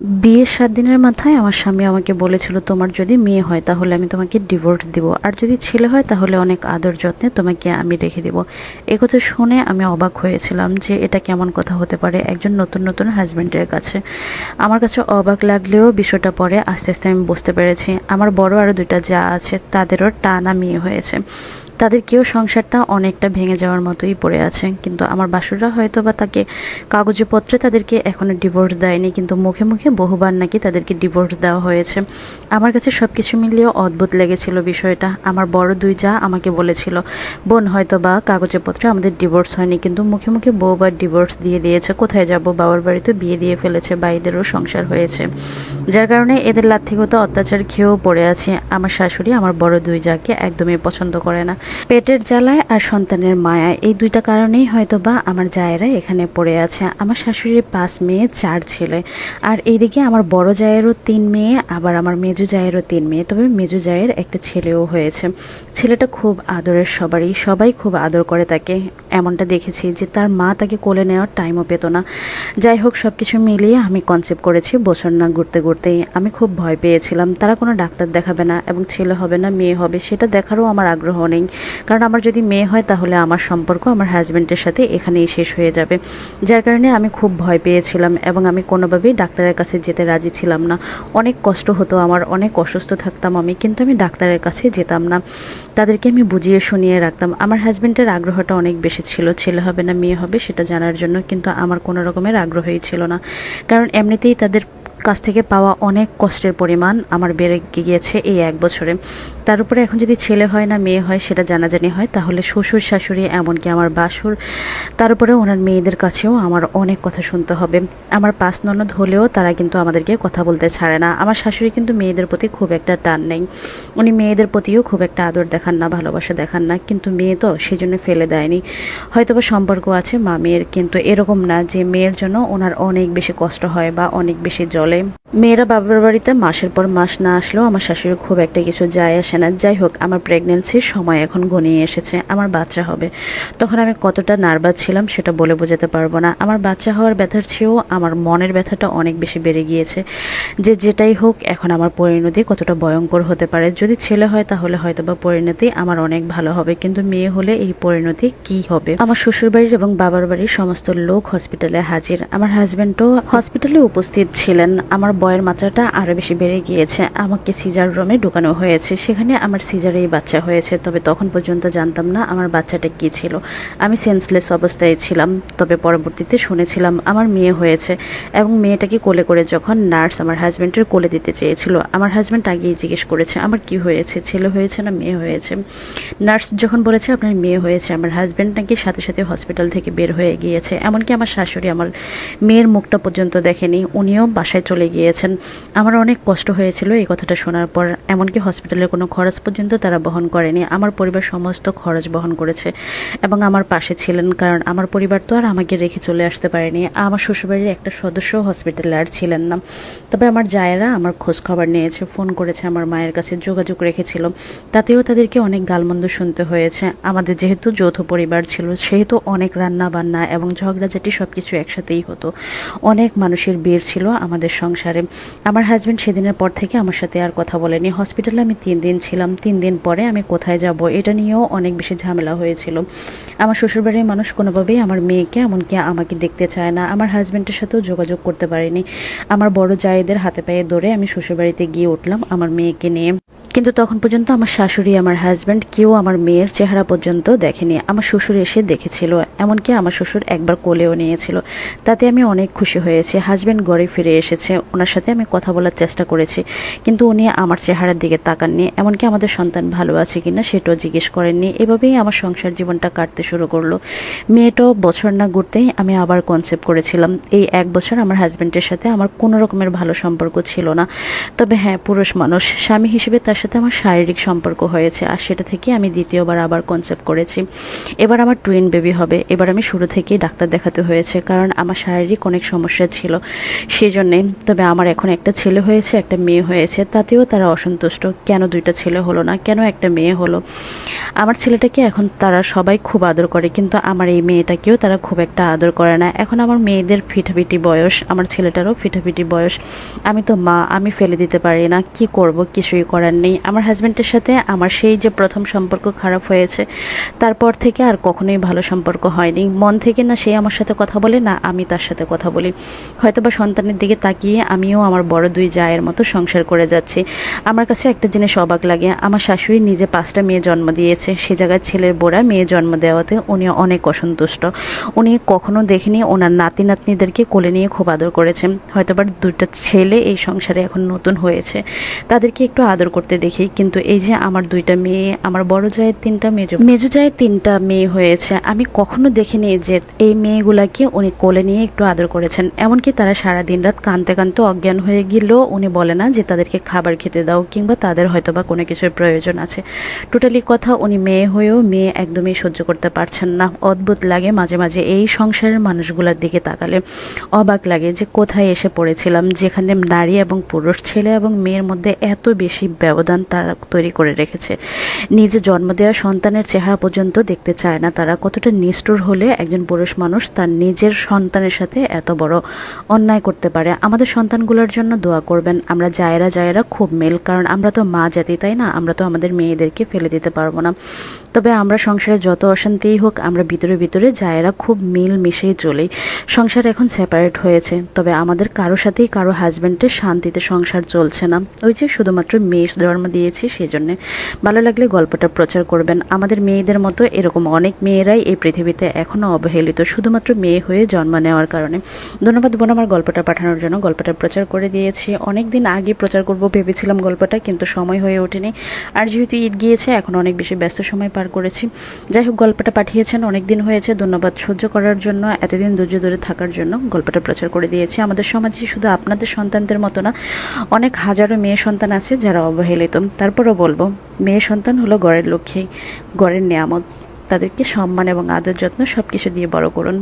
বিয়ের সাত দিনের মাথায় আমার স্বামী আমাকে বলেছিল, তোমার যদি মেয়ে হয় তাহলে আমি তোমাকে ডিভোর্স দিব। আর যদি ছেলে হয় তাহলে অনেক আদর যত্নে তোমাকে আমি রেখে দিব। কথা শুনে আমি অবাক হয়েছিলাম যে এটা কেমন কথা হতে পারে একজন নতুন নতুন হাজব্যান্ডের কাছে। আমার কাছে অবাক লাগলেও বিষয়টা পরে আস্তে আস্তে আমি বুঝতে পেরেছি। আমার বড় আরও দুইটা যা আছে, তাদেরও টানা মেয়ে হয়েছে। তাদের কেউ সংসারটা অনেকটা ভেঙে যাওয়ার মতোই পড়ে আছে। কিন্তু আমার বাসুররা হয়তো বা তাকে কাগজপত্রে তাদেরকে এখনও ডিভোর্স দেয়নি, কিন্তু মুখে মুখে বহুবার নাকি তাদেরকে ডিভোর্স দেওয়া হয়েছে। আমার কাছে সব কিছু মিলিয়েও অদ্ভুত লেগেছিল বিষয়টা। আমার বড় দুই যা আমাকে বলেছিল, বোন, হয়তো বা কাগজপত্রে আমাদের ডিভোর্স হয়নি, কিন্তু মুখে মুখে বহুবার ডিভোর্স দিয়ে দিয়েছে। কোথায় যাব? বাবার বাড়িতে বিয়ে দিয়ে ফেলেছে বা এদেরও সংসার হয়েছে। যার কারণে এদের লাথিগত অত্যাচার খেয়েও পড়ে আছে। আমার শাশুড়ি আমার বড় দুই যাকে একদমই পছন্দ করে না। পেটের জ্বালায় আর সন্তানের মায়া এই দুইটা কারণেই হয়তো বা আমার জায়েরা এখানে পড়ে আছে। আমার শাশুড়ির পাঁচ মেয়ে, চার ছেলে। আর এইদিকে আমার বড় জায়েরও তিন মেয়ে, আবার আমার মেজু জায়েরও তিন মেয়ে। তবে মেজু জায়ের একটা ছেলেও হয়েছে। ছেলেটা খুব আদরের সবারই। সবাই খুব আদর করে তাকে। এমনটা দেখেছি যে তার মা তাকে কোলে নেওয়ার টাইমও পেত না। যাই হোক সব কিছু মিলিয়ে আমি কনসেপ্ট করেছি বছর না ঘুরতে ঘুরতেই। আমি খুব ভয় পেয়েছিলাম। তারা কোনো ডাক্তার দেখাবে না এবং ছেলে হবে না, মেয়ে হবে, সেটা দেখারও আমার আগ্রহ নেই। কারণ আমার যদি মেয়ে হয় তাহলে আমার সম্পর্ক আমার হাজব্যান্ডের সাথে এখানেই শেষ হয়ে যাবে। যার কারণে আমি খুব ভয় পেয়েছিলাম এবং আমি কোনোভাবেই ডাক্তারের কাছে যেতে রাজি ছিলাম না। অনেক কষ্ট হতো আমার, অনেক অসুস্থ থাকতাম আমি, কিন্তু আমি ডাক্তারের কাছে যেতাম না। তাদেরকে আমি বুঝিয়ে শুনিয়ে রাখতাম। আমার হাজব্যান্ডের আগ্রহটা অনেক বেশি ছিল, ছেলে হবে না মেয়ে হবে সেটা জানার জন্য, কিন্তু আমার কোনো রকমের আগ্রহই ছিল না। কারণ এমনিতেই তাদের কাছ থেকে পাওয়া অনেক কষ্টের পরিমাণ আমার বেড়ে গিয়েছে এই এক বছরে। তার উপরে এখন যদি ছেলে হয় না, মেয়ে হয়, সেটা জানাজানি হয়, তাহলে শ্বশুর শাশুড়ি, এমনকি আমার বাসুর, তার উপরে ওনার মেয়েদের কাছেও আমার অনেক কথা শুনতে হবে। আমার পাঁচ ননদ হলেও তারা কিন্তু আমাদেরকে কথা বলতে ছাড়ে না। আমার শাশুড়ি কিন্তু মেয়েদের প্রতি খুব একটা টান নেই। উনি মেয়েদের প্রতিও খুব একটা আদর দেখান না, ভালোবাসা দেখান না, কিন্তু মেয়ে তো সেই জন্য ফেলে দেয়নি। হয়তো বা সম্পর্ক আছে মা মেয়ের কিন্তু এরকম না যে মেয়ের জন্য ওনার অনেক বেশি কষ্ট হয় বা অনেক বেশি জলে মেয়েরা বাবার বাড়িতে মাসের পর মাস না আসলেও আমার শাশুড়ি খুব একটা কিছু যায় আসে না। যাই হোক, আমার প্রেগনেন্সির সময় এখন ঘনিয়ে এসেছে, আমার বাচ্চা হবে। তখন আমি কতটা নার্ভাস ছিলাম সেটা বলে বোঝাতে পারব না। আমার বাচ্চা হওয়ার ব্যথার চেয়েও আমার মনের ব্যথাটা অনেক বেশি বেড়ে গিয়েছে। যে যেটাই হোক, এখন আমার পরিণতি কতটা ভয়ঙ্কর হতে পারে। যদি ছেলে হয়, তাহলে হয়তো বা পরিণতি আমার অনেক ভালো হবে। কিন্তু মেয়ে হলে এই পরিণতি কি হবে? আমার শ্বশুরবাড়ির এবং বাবার বাড়ির সমস্ত লোক হসপিটালে হাজির। আমার হাজব্যান্ডও হসপিটালে উপস্থিত ছিলেন। আমার বয়ের মাত্রাটা আরও বেশি বেড়ে গিয়েছে। আমাকে সিজার রুমে ঢুকানো হয়েছে। সেখানে আমার সিজারেই বাচ্চা হয়েছে। তবে তখন পর্যন্ত জানতাম না আমার বাচ্চাটা কী ছিল। আমি সেন্সলেস অবস্থায় ছিলাম। তবে পরবর্তীতে শুনেছিলাম আমার মেয়ে হয়েছে এবং মেয়েটাকে কোলে করে যখন নার্স আমার হাজব্যান্ডের কোলে দিতে চেয়েছিল। আমার হাজব্যান্ড আগেই জিজ্ঞেস করেছে, আমার কি হয়েছে? ছেলে হয়েছে না মেয়ে হয়েছে? নার্স যখন বলেছে, আপনার মেয়ে হয়েছে। আমার হাজব্যান্ড নাকি সাথে সাথে হসপিটাল থেকে বের হয়ে গিয়েছে। এমনকি আমার শাশুড়ি আমার মেয়ের মুখটা পর্যন্ত দেখেনি। উনিও বাসায় চলে গিয়েছেন আমার অনেক কষ্ট হয়েছিল এই কথাটা শোনার পর, এমনকি হসপিটালের কোনো খরচ পর্যন্ত তারা বহন করেনি। আমার পরিবার সমস্ত খরচ বহন করেছে এবং আমার পাশে ছিলেন, কারণ আমার পরিবার তো আর আমাকে রেখে চলে আসতে পারেনি। আমার শ্বশুরবাড়ির একটা সদস্য হসপিটালে আর ছিলেন না। তবে আমার জায়েরা আমার খোঁজ খবর নিয়েছে, ফোন করেছে, আমার মায়ের কাছে যোগাযোগ রেখেছিল। তাতেও তাদেরকে অনেক গালমন্দ শুনতে হয়েছে। আমাদের যেহেতু যৌথ পরিবার ছিল, সেহেতু অনেক রান্না বান্না এবং ঝগড়াঝাটি সব কিছু একসাথেই হতো। অনেক মানুষের ভিড় ছিল আমাদের সংসারে। আমার হাজব্যান্ড সেদিনের পর থেকে আমার সাথে আর কথা বলেনি। হসপিটালে আমি তিন দিন ছিলাম। তিন দিন পরে আমি কোথায় যাব এটা নিয়েও অনেক বেশি ঝামেলা হয়েছিল। আমার শ্বশুরবাড়ির মানুষ কোনোভাবেই আমার মেয়েকে এমনকি আমাকে দেখতে চায় না। আমার হাজব্যান্ডের সাথেও যোগাযোগ করতে পারিনি। আমার বড় জায়েদের হাতে পায়ে ধরে আমি শ্বশুরবাড়িতে গিয়ে উঠলাম আমার মেয়েকে নিয়ে। কিন্তু তখন পর্যন্ত আমার শাশুড়ি, আমার হাজব্যান্ড কেউ আমার মেয়ের চেহারা পর্যন্ত দেখেনি। আমার শ্বশুর এসে দেখেছিল। এমনকি আমার শ্বশুর একবার কোলেও নিয়েছিল। তাতে আমি অনেক খুশি হয়েছি। হাজব্যান্ড ঘরে ফিরে এসেছে। ওনার সাথে আমি কথা বলার চেষ্টা করেছি। কিন্তু উনি আমার চেহারার দিকে তাকাননি, এমনকি আমাদের সন্তান ভালো আছে কিনা সেটাও জিজ্ঞেস করেননি। এভাবেই আমার সংসার জীবনটা কাটতে শুরু করল। মেয়েটাও বছর না ঘুরতেই আমি আবার কনসেপ্ট করেছিলাম। এই এক বছর আমার হাজব্যান্ডের সাথে আমার কোনো রকমের ভালো সম্পর্ক ছিল না। তবে হ্যাঁ পুরুষ মানুষ, স্বামী হিসেবে তার সাথে আমার শারীরিক সম্পর্ক হয়েছে আর সেটা থেকে আমি দ্বিতীয়বার আবার কনসেপ্ট করেছি। এবার আমার টুইন বেবি হবে। এবার আমি শুরু থেকেই ডাক্তার দেখাতে হয়েছে, কারণ আমার শারীরিক অনেক সমস্যা ছিল। সেই জন্যে তবে আমার এখন একটা ছেলে হয়েছে, একটা মেয়ে হয়েছে, তাতেও তারা অসন্তুষ্ট। কেন দুইটা ছেলে হলো না? কেন একটা মেয়ে হলো? আমার ছেলেটাকে এখন তারা সবাই খুব আদর করে, কিন্তু আমার এই মেয়েটাকেও তারা খুব একটা আদর করে না। এখন আমার মেয়েদের ফিটাফিটি বয়স, আমার ছেলেটারও ফিটাফিটি বয়স। আমি তো মা, আমি ফেলে দিতে পারি না, কি করব? কিছুই করার নেই। আমার হাজব্যান্ডের সাথে আমার সেই যে প্রথম সম্পর্ক খারাপ হয়েছে, তারপর থেকে আর কখনোই ভালো সম্পর্ক হয়নি। মন থেকে না সে আমার সাথে কথা বলে, না আমি তার সাথে কথা বলি। হয়তো বা সন্তানের দিকে তাকিয়ে আমিও আমার বড় দুই জায়ের মতো সংসার করে যাচ্ছি। আমার কাছে একটা জিনিস অবাক লাগে, আমার শাশুড়ি নিজে পাঁচটা মেয়ে জন্ম দিয়েছে, সে জায়গায় ছেলের বোরা মেয়ে জন্ম দেওয়াতে উনি অনেক অসন্তুষ্ট। উনি কখনো দেখেনি ওনার নাতি নাতনিদেরকে কোলে নিয়ে খুব আদর করেছেন। হয়তো বা দুটো ছেলে এই সংসারে এখন নতুন হয়েছে। তাদেরকে একটু আদর করতে দেখি, কিন্তু এই যে আমার দুইটা মেয়ে, আমার বড় জায়ের তিনটা, মেজো মেজো জায়ের তিনটা মেয়ে হয়েছে। আমি কখনো দেখিনি যে এই মেয়েগুলাকে উনি কোলে নিয়ে একটু আদর করেছেন। এমনকি তারা সারা দিন রাত কানতে কানতে অজ্ঞান হয়ে গেলেও উনি বলে না যে তাদেরকে খাবার খেতে দাও কিংবা তাদের হয়তো বা কোনো কিছুর প্রয়োজন আছে। টোটালি কথা, উনি মেয়ে হয়েও মেয়ে একদমই সহ্য করতে পারছেন না। অদ্ভুত লাগে মাঝে মাঝে এই সংসারের মানুষগুলোর দিকে তাকালে। অবাক লাগে যে কোথায় এসে পড়েছিলাম, যেখানে নারী এবং পুরুষ, ছেলে এবং মেয়ের মধ্যে এত বেশি ব্যবধান তারা তৈরি করে রেখেছে। নিজে জন্ম দেওয়া সন্তানের চেহারা পর্যন্ত দেখতে চায় না তারা। কতটা নিষ্ঠুর হলে একজন পুরুষ মানুষ তার নিজের সন্তানের সাথে এত বড় অন্যায় করতে পারে। আমাদের সন্তানগুলোর জন্য দোয়া করবেন। আমরা জায়রা জায়রা খুব মেল, কারণ আমরা তো মা জাতি, তাই না? আমরা তো আমাদের মেয়েদেরকে ফেলে দিতে পারব না। তবে আমরা সংসারে যত অশান্তিই হোক, আমরা ভিতরে ভিতরে জায়রা খুব মিল মিশেই চলি। সংসার এখন সেপারেট হয়েছে, তবে আমাদের কারও সাথেই কারও হাজব্যান্ডের শান্তিতে সংসার চলছে না। ওই যে শুধুমাত্র মেয়ে জন্ম দিয়েছি সেই জন্যে ভালো লাগলে গল্পটা প্রচার করবেন। আমাদের মেয়েদের মতো এরকম অনেক মেয়েরাই এই পৃথিবীতে এখনও অবহেলিত, শুধুমাত্র মেয়ে হয়ে জন্ম নেওয়ার কারণে। ধন্যবাদ বোন, আমার গল্পটা পাঠানোর জন্য। গল্পটা প্রচার করে দিয়েছি। অনেক দিন আগে প্রচার করব ভেবেছিলাম গল্পটা, কিন্তু সময় হয়ে ওঠেনি। আর যেহেতু ঈদ গিয়েছে, এখন অনেক বেশি ব্যস্ত সময় পার করেছি। যাই হোক, গল্পটা পাঠিয়েছেন, অনেক দিন হয়েছে। ধন্যবাদ সহ্য করার জন্য, এতদিন ধৈর্য ধরে থাকার জন্য গল্পটা প্রচার করে দিয়েছি। আমাদের সমাজে শুধু আপনাদের সন্তানদের মতো না, অনেক হাজারো মেয়ে সন্তান আছে যারা অবহেলিত। তারপরও বলব, মেয়ে সন্তান হলো গড়ের লক্ষ্যেই গড়ের নিয়ামত। তাদেরকে সম্মান এবং আদর যত্ন সব কিছু দিয়ে বড় করুন।